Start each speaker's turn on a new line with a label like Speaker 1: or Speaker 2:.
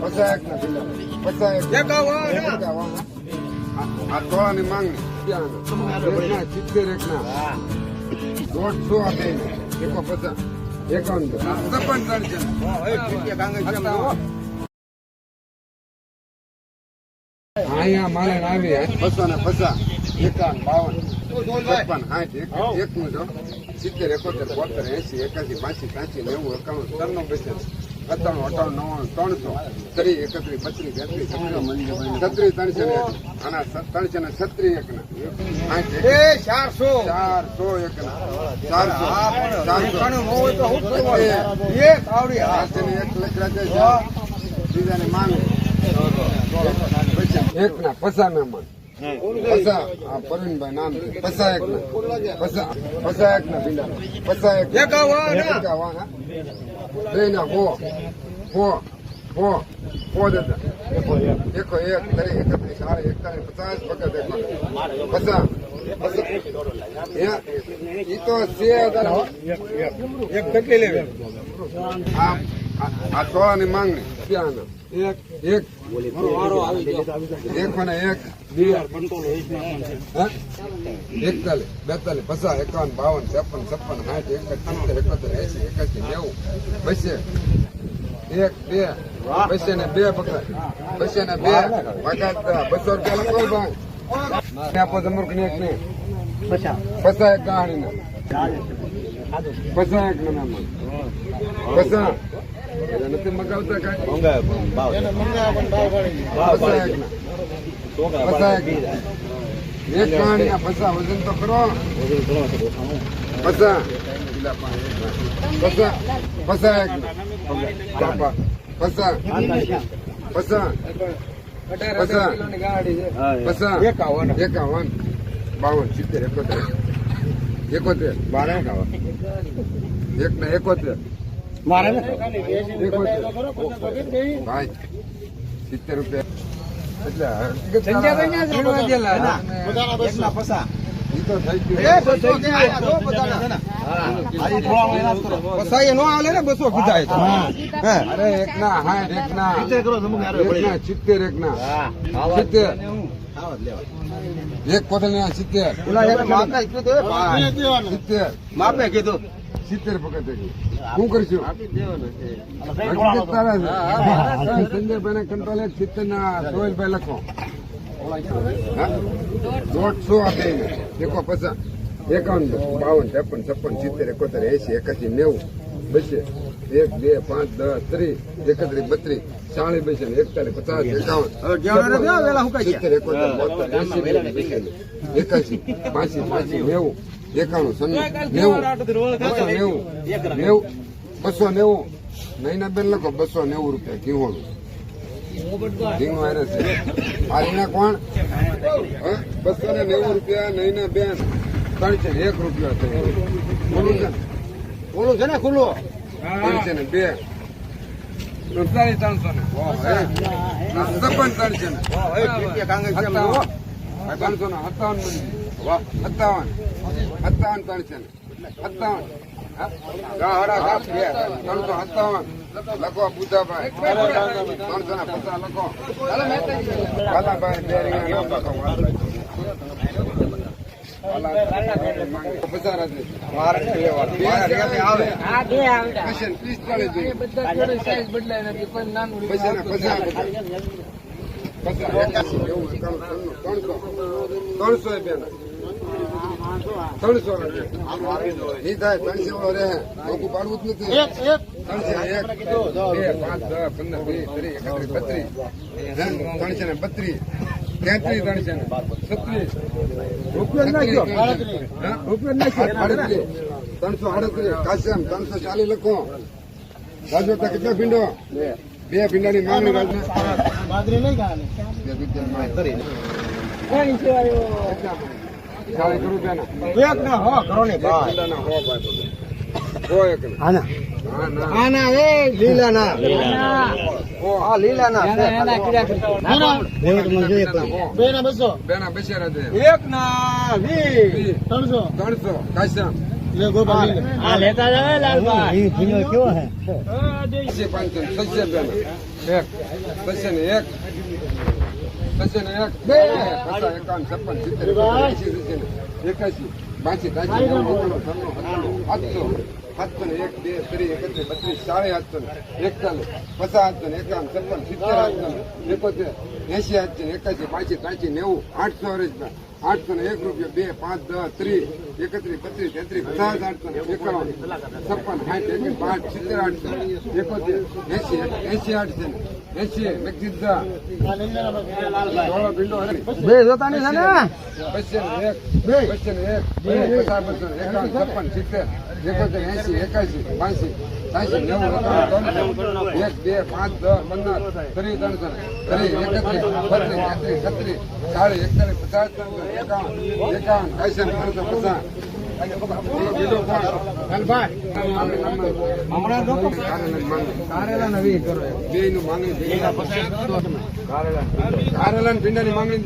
Speaker 1: પચાસ એક ના બિલા પચાસ એક. આ- આ માંગણી સિત્તેર દોઢસો આ એકો પચાસ એકાવન છપ્પન ત્રણસો અહીંયા મારે આવી બસો ને પચાસ એકાવન બાવન છપ્પન સાઠ એક એકનું જો સિત્તેર એકોતેર બોતેર એસી એકાસી બાસી ત્યાંસી નેવું એકાણું ત્રણું બેસે સત્તાણું અઠાણું નવ્વાણું ત્રણસો ત્રીસ એકત્રીસ બત્રીસ તેત્રીસ છત્રીસ ત્રણસો ને એક. આના ત્રણસો ને છત્રીસ એકના
Speaker 2: ચારસો.
Speaker 1: ચારસો એકના ચારસો. ચારસો. લખરા છે બીજાની માંગ. ના પસા મહેમાન પસા. આ પરવીનભાઈ નામ છે. પસા એક ના. પસા. પસા એક ના બિલા પસા એક
Speaker 2: એકાવન.
Speaker 1: એકાવન બે ના હો. હો. હો. હો એકો એક. ત્રણ એકત્રીસ. સાડા એકતાલીસ પચાસ વખત એક પસા. એ તો છે.
Speaker 2: એક ટકી લેવી.
Speaker 1: આ આ- આ તોળાની માંગણી. એક એક? એકતાલીસ બેતાલીસ પચાસ એકાવન બાવન ત્રેપન છપ્પન સાઠ સિત્તેર એકોતેર એસી એકાસી નેવું બસે. એક બે બસે ને બે પકડાય. બસે ને બે બસો રૂપિયા લખો ભાઈ આપો તમારું ને એક ને પચાસ. એક કહાણી ને પચાસ એક ને પચાસ. નથી મગાવતા કાંઈ? એક ના પચાસ એક ના. એક કહાણી વજન તો કરો પચાસ. પચાસ. પચાસ એક પચાસ. પચાસ. પચાસ. પચાસ.
Speaker 2: એકાવન.
Speaker 1: એકાવન. બાવન સિત્તેર એકોતેર. એકોતેર. બાર એકાવન એક ને એકોતેર.
Speaker 2: મારે
Speaker 1: સિત્તેર રૂપિયા. સિત્તેર એક ના સિત્તેર એક ના. સિત્તેર. સિત્તેર.
Speaker 2: માપે કીધું.
Speaker 1: સિત્તેર પકડ શું કરશું? હકીકત તારા છે. સંજયભાઈ ને કંટ્રોલ સિત્તેર ના સોહેલભાઈ લખો. દોઢસો આપે દેખો એકો પચાસ. એકાવન બાવન ત્રેપન છપ્પન સિત્તેર એકોતેર એસી એકાસી નેવું બસે. એક બે પાંચ દસ ત્રીસ એકત્રીસ બત્રીસ ચાલીસ બસે એકતાલીસ પચાસ એકાવન. સિત્તેર એકોતેર બોતેર એસી બેસી એકાસી પાંચી પાંચી નેવું એકાણું સન્નું. નેવું બસો નેવું. નેવું. બસો નેવું. નૈના બેન લખો બસો નેવું રૂપિયા ઘીવોનું ઘીનું આરે છે. આ રીના કોણ? બસો ને નેવું રૂપિયા નૈના બેન ત્રણસો ને એક રૂપિયા થયો બોલું છે ને?
Speaker 2: ઓલું છે ને ખુલ્લું?
Speaker 1: ત્રણસો ને બે. ત્રણસો ત્રણસો ને. હે. આ ત્રણસો ને. ત્રણસો ને સત્તાવન મંદી વાહ સત્તાવન. સત્તાવન ત્રણસો ને. સત્તાવન. ત્રણસો સત્તાવન. લખો પૂજાભાઈ. ત્રણસો ને પચાસ લખો. વાલાભાઈ બે રીંગણા નામ લખો. વાલાભાઈ પચાસ એકાસી, નેવું, એકાણું, ત્રણસો. ત્રણસો એ ત્રણસો. થાય, ત્રણસો રહે. લોકો પાડવું જ નથી. ત્રણસો એક, બે, પાંચ, દસ, પંદર, વીસ, ત્રીસ, એકત્રીસ, બત્રીસ. ત્રણસો ને બત્રીસ. તેત્રીસ, ત્રણસો ને છત્રીસ. ત્રણસો આડત્રીસ કાશ્યમ ત્રણસો ચાલીસ લખો રાજવતા કેટલા ભીંડો બે ભીંડાની માંગણી રાજને બે લઈ ગયા
Speaker 2: એક ના આ વીસ. લેતા જાવ લાલભાઈ કેવો હે?
Speaker 1: છે પાંચસો છસો એક ને એક છસો ને એક બે એકાવન છપ્પન સિત્તેર એકાશી બાસી ત્રાસી નેવું એકાણું ત્રાણું અઠાણું સાતસો સાતસો ને એક બે ત્રીસ એકત્રીસ બત્રીસ સાડી સાતસો ને એકતાલીસ પચાસ સાતસો ને એકાવન છપ્પન સિત્તેર સાતસો ને એકોતેર એસી સાતસો ને એકાશી બાસી ત્રાસી નેવું આઠસો વર્ષ આઠસો ને એક રૂપિયા બે પાંચ દસ ત્રીસ એકત્રીસ બત્રીસ તેત્રીસ પચાસ આઠસો ને એકાવન છપ્પન સાઠ પાંચ સિત્તેર આઠસો એકોતેર એસી એસી આઠસો ને એસી લખી દીધા. ધોળો ભીંડો
Speaker 2: બે જોતાની છે ને?
Speaker 1: એક ને એક પચાસ ને એકાવન છપ્પન સિત્તેર એકોતેર એસી એકાસી ત્યાસી નેવું એકાવન એક બે પાંચ દસ પંદર ત્રીસ ત્રણસો ત્રીસ એકત્રીસ બત્રીસ તેત્રીસ છત્રીસ ચાલીસ એકતાલીસ પચાસ એકાવન એકાવન કાયસી ત્રણસો પચાસ કારેલા નવી કરો કારેલા ની માંગણી